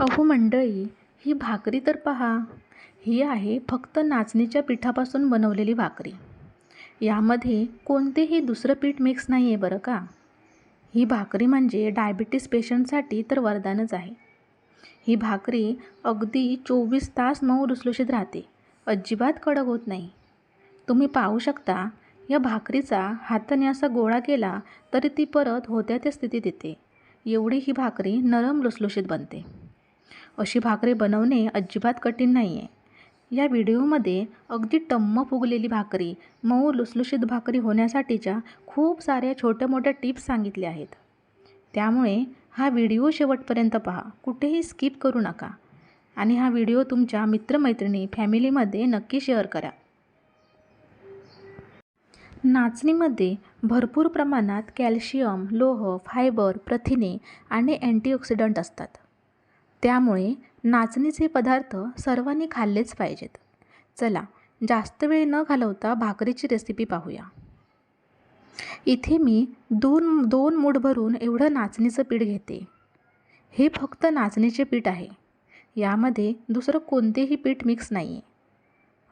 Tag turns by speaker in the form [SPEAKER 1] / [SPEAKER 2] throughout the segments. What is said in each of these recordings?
[SPEAKER 1] अहो मंडळी ही भाकरी तर पहा. ही आहे फक्त नाचणीच्या पिठापासून बनवलेली भाकरी. यामध्ये कोणतेही दुसरं पीठ मिक्स नाही आहे बरं का? ही भाकरी म्हणजे डायबिटीस पेशंटसाठी तर वरदानच आहे. ही भाकरी अगदी चोवीस तास मऊ रुसलुशीत राहते. अजिबात कडक होत नाही. तुम्ही पाहू शकता या भाकरीचा हाताने असा गोळा केला तरी ती परत होत्या त्या स्थितीत येते. एवढी ही भाकरी नरम लुसलुशीत बनते. अशी भाकरी बनवणे अजिबात कठीण नाही आहे या व्हिडिओमध्ये अगदी टम्म फुगलेली भाकरी मऊ लुसलुशीत भाकरी होण्यासाठीच्या खूप साऱ्या छोट्या मोठ्या टिप्स सांगितल्या आहेत. त्यामुळे हा व्हिडिओ शेवटपर्यंत पहा. कुठेही स्किप करू नका. आणि हा व्हिडिओ तुमच्या मित्रमैत्रिणी फॅमिलीमध्ये नक्की शेअर करा. नाचणीमध्ये भरपूर प्रमाणात कॅल्शियम लोह फायबर प्रथिने आणि अँटीऑक्सिडंट असतात. त्यामुळे नाचणीचे पदार्थ सर्वांनी खाल्लेच पाहिजेत. चला जास्त वेळ न घालवता भाकरीची रेसिपी पाहूया. इथे मी दोन दोन मूठ भरून एवढं नाचणीचं पीठ घेते. हे फक्त नाचणीचे पीठ आहे. यामध्ये दुसरं कोणतेही पीठ मिक्स नाही आहे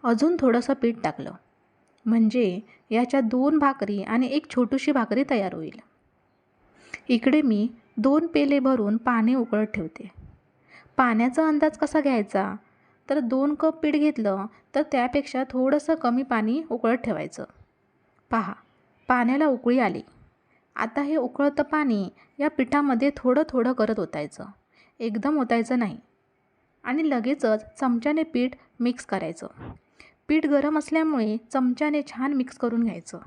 [SPEAKER 1] अजून थोडंसं पीठ टाकलं. म्हणजे याच्या दोन भाकरी आणि एक छोटीशी भाकरी तयार होईल. इकडे मी दोन पेले भरून पाणी उकळत ठेवते. पाण्याचा अंदाज कसा घ्यायचा? तर दोन कप पीठ घेतलं तर त्यापेक्षा थोडंसं कमी पाणी उकळत ठेवायचं. पहा पाण्याला उकळी आली. आता हे उकळतं पाणी या पिठामध्ये थोडं थोडं करत ओतायचं. एकदम ओतायचं नाही. आणि लगेचच चमच्याने पीठ मिक्स करायचं. पीठ गरम असल्यामुळे चमच्याने छान मिक्स करून घ्यायचं.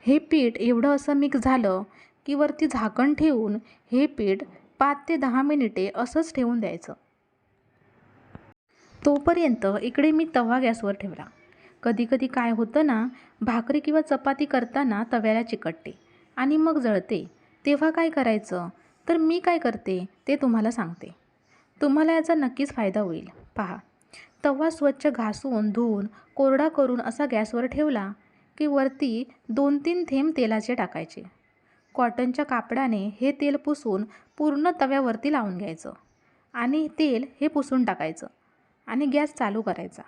[SPEAKER 1] हे पीठ एवढं असं मिक्स झालं की वरती झाकण ठेवून हे पीठ पाच ते दहा मिनिटे असंच ठेवून द्यायचं. तोपर्यंत इकडे मी तवा गॅसवर ठेवला. कधीकधी काय होतं ना भाकरी किंवा चपाती करताना तव्याला चिकटते आणि मग जळते. तेव्हा काय करायचं? तर मी काय करते ते तुम्हाला सांगते. तुम्हाला याचा नक्कीच फायदा होईल. पहा तवा स्वच्छ घासून धुवून कोरडा करून असा गॅसवर ठेवला की वरती दोन तीन थेंब तेलाचे टाकायचे. कॉटनच्या कापडाने हे तेल पुसून पूर्ण तव्यावरती लावून घ्यायचं आणि तेल हे पुसून टाकायचं आणि गॅस चालू करायचा.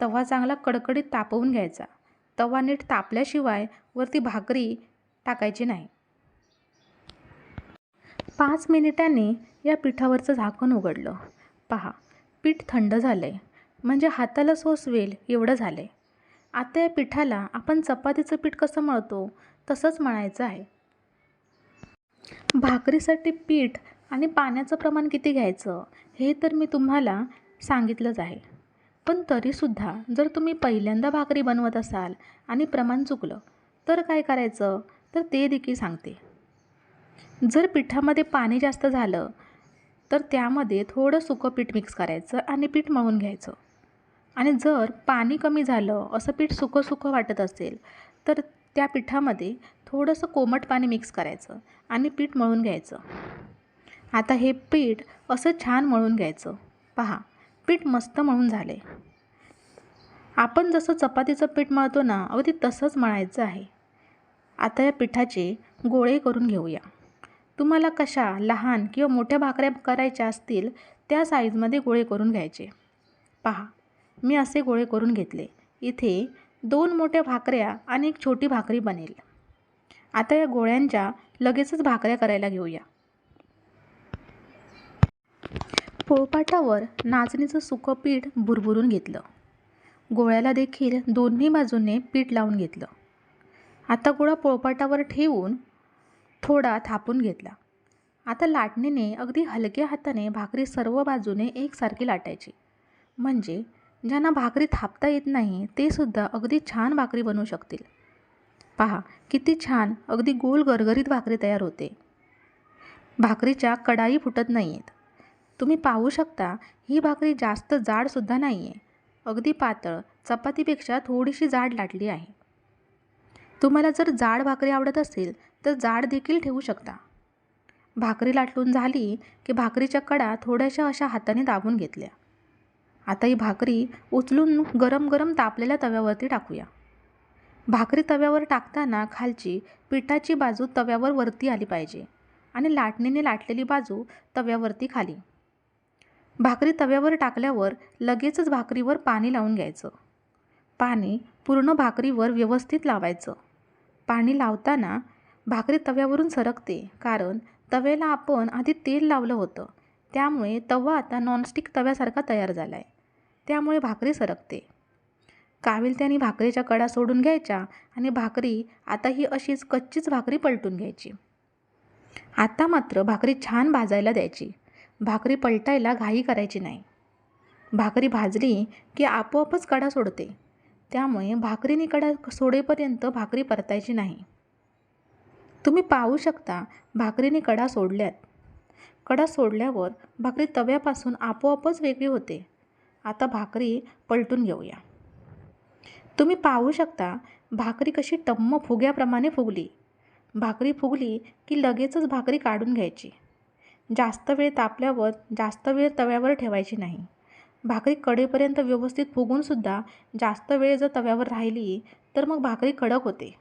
[SPEAKER 1] तवा चांगला कडकडीत तापवून घ्यायचा. तवा नीट तापल्याशिवाय वरती भाकरी टाकायची नाही. पाच मिनिटांनी या पिठावरचं झाकण उघडलं. पहा पीठ थंड झालं आहे म्हणजे हाताला सोसवेल एवढं झालं आहे आता या पिठाला आपण चपातीचं पीठ कसं मळतो? तसंच मळायचं आहे. भाकरीसाठी पीठ आणि पाण्याचं प्रमाण किती घ्यायचं हे तर मी तुम्हाला सांगितलंच आहे. पण तरीसुद्धा जर तुम्ही पहिल्यांदा भाकरी बनवत असाल आणि प्रमाण चुकलं तर काय करायचं? तर ते देखील सांगते. जर पिठामध्ये पाणी जास्त झालं तर त्यामध्ये थोडं सुकं पीठ मिक्स करायचं आणि पीठ मळून घ्यायचं. आणि जर पाणी कमी झालं असं पीठ सुकं सुकं वाटत असेल तर त्या पिठामध्ये थोडंसं कोमट पाणी मिक्स करायचं आणि पीठ मळून घ्यायचं. आता हे पीठ असं छान मळून घ्यायचं. पहा पीठ मस्त मळून झाले. आपण जसं चपातीचं पीठ मळतो ना अगदी तसंच मळायचं आहे. आता या पिठाचे गोळे करून घेऊया. तुम्हाला कशा लहान किंवा मोठ्या भाकऱ्या करायच्या असतील त्या साईजमध्ये गोळे करून घ्यायचे. पहा मी असे गोळे करून घेतले. इथे दोन मोठ्या भाकऱ्या आणि एक छोटी भाकरी बनेल. आता या गोळ्यांच्या लगेचच भाकऱ्या करायला घेऊया. पोळपाटावर नाचणीचं सुकं पीठ भुरभुरून घेतलं. गोळ्याला देखील दोन्ही बाजूने पीठ लावून घेतलं. आता गोळा पोळपाटावर ठेवून थोडा थापून घेतला. आता लाटणीने अगदी हलक्या हाताने भाकरी सर्व बाजूने एकसारखी लाटायची. म्हणजे ज्यांना भाकरी थापता येत नाही ते सुद्धा अगदी छान भाकरी बनवू शकतील. पहा किती छान अगदी गोल गरगरीत भाकरी तयार होते. भाकरीच्या कडाई फुटत नाही आहेत तुम्ही पाहू शकता ही भाकरी जास्त जाडसुद्धा नाही आहे अगदी पातळ चपातीपेक्षा थोडीशी जाड लाटली आहे. तुम्हाला जर जाड भाकरी आवडत असेल तर जाड देखील ठेवू शकता. भाकरी लाटून झाली की भाकरीच्या कडा थोड्याशा अशा हाताने दाबून घेतल्या. आता ही भाकरी उचलून गरम गरम तापलेल्या तव्यावरती टाकूया. भाकरी तव्यावर टाकताना खालची पिठाची बाजू तव्यावर वरती आली पाहिजे आणि लाटणीने लाटलेली बाजू तव्यावरती खाली. भाकरी तव्यावर टाकल्यावर लगेचच भाकरीवर पाणी लावून घ्यायचं. पाणी पूर्ण भाकरीवर व्यवस्थित लावायचं. पाणी लावताना भाकरी तव्यावरून सरकते कारण तव्याला आपण आधी तेल लावलं होतं. त्यामुळे तवा आता नॉनस्टिक तव्यासारखा तयार झाला आहे त्यामुळे भाकरी सरकते. काविलत्याने भाकरीच्या कडा सोडून घ्यायच्या आणि भाकरी आता ही अशीच कच्चीच भाकरी पलटून घ्यायची. आता मात्र भाकरी छान भाजायला द्यायची. भाकरी पलटायला घाई करायची नाही. भाकरी भाजली की आपोआपच कडा सोडते. त्यामुळे भाकरीने कडा सोडेपर्यंत भाकरी परतायची नाही. तुम्ही पाहू शकता भाकरीने कडा सोडल्यात. कडा सोडल्यावर भाकरी तव्यापासून आपोआपच वेगळी होते. आता भाकरी पलटून घेऊया. तुम्ही पाहू शकता भाकरी कशी टम्म फुग्याप्रमाणे फुगली. भाकरी फुगली की लगेचच भाकरी काढून घ्यायची. जास्त वेळ तापल्यावर जास्त वेळ तव्यावर ठेवायची नाही. भाकरी कडेपर्यंत व्यवस्थित फुगूनसुद्धा जास्त वेळ जर तव्यावर राहिली तर मग भाकरी कडक होते.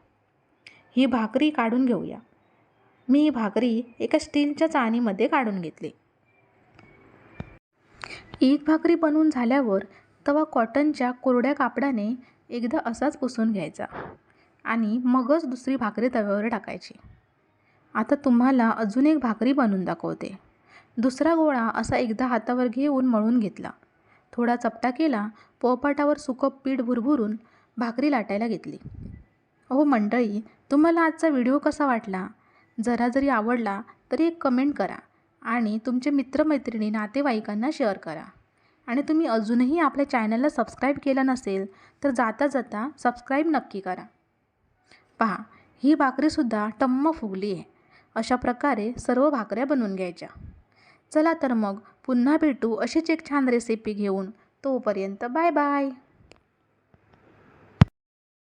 [SPEAKER 1] ही भाकरी काढून घेऊया. मी ही भाकरी एका स्टीलच्या चाणीमध्ये काढून घेतली. एक भाकरी बनवून झाल्यावर तवा कॉटनच्या कोरड्या कापडाने एकदा असाच पुसून घ्यायचा आणि मगच दुसरी भाकरी तव्यावर टाकायची. आता तुम्हाला अजून एक भाकरी बनवून दाखवते. दुसरा गोळा असा एकदा हातावर घेऊन मळून घेतला. थोडा चपटा केला पोळपाटावर सुकं पीठ भुरभुरून भाकरी लाटायला घेतली. अहो मंडळी तुम्हाला आजचा व्हिडिओ कसा वाटला? जरा जरी आवडला तरी एक कमेंट करा आणि तुमचे मित्रमैत्रिणी नातेवाईकांना शेअर करा. आणि तुम्ही अजूनही आपल्या चॅनलला सबस्क्राईब केलं नसेल तर जाता जाता सबस्क्राईब नक्की करा. पहा ही भाकरीसुद्धा टम्म फुगली आहे. अशा प्रकारे सर्व भाकऱ्या बनवून घ्यायच्या. चला तर मग पुन्हा भेटू अशीच एक छान रेसिपी घेऊन. तोपर्यंत बाय बाय.